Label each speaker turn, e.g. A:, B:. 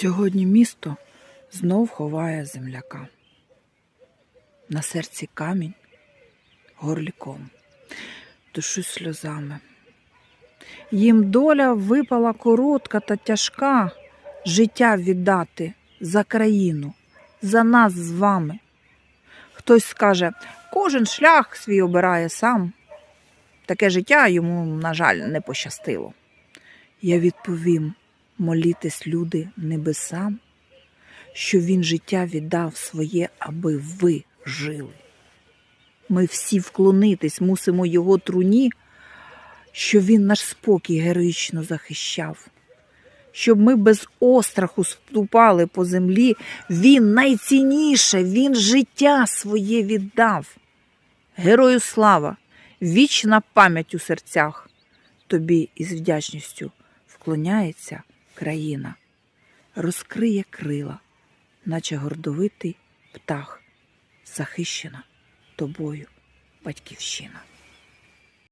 A: Сьогодні місто знов ховає земляка. На серці камінь горліком, душу сльозами. Їм доля випала коротка та тяжка життя віддати за країну, за нас з вами. Хтось скаже, кожен шлях свій обирає сам. Таке життя йому, на жаль, не пощастило. Я відповім, молітесь, люди, небесам, що він життя віддав своє, аби ви жили. Ми всі вклонитись мусимо його труні, що він наш спокій героїчно захищав. Щоб ми без остраху ступали по землі, він найцінніше, він життя своє віддав. Герою слава, вічна пам'ять у серцях. Тобі із вдячністю вклоняється країна, розкриє крила, наче гордовитий птах, захищена тобою батьківщина.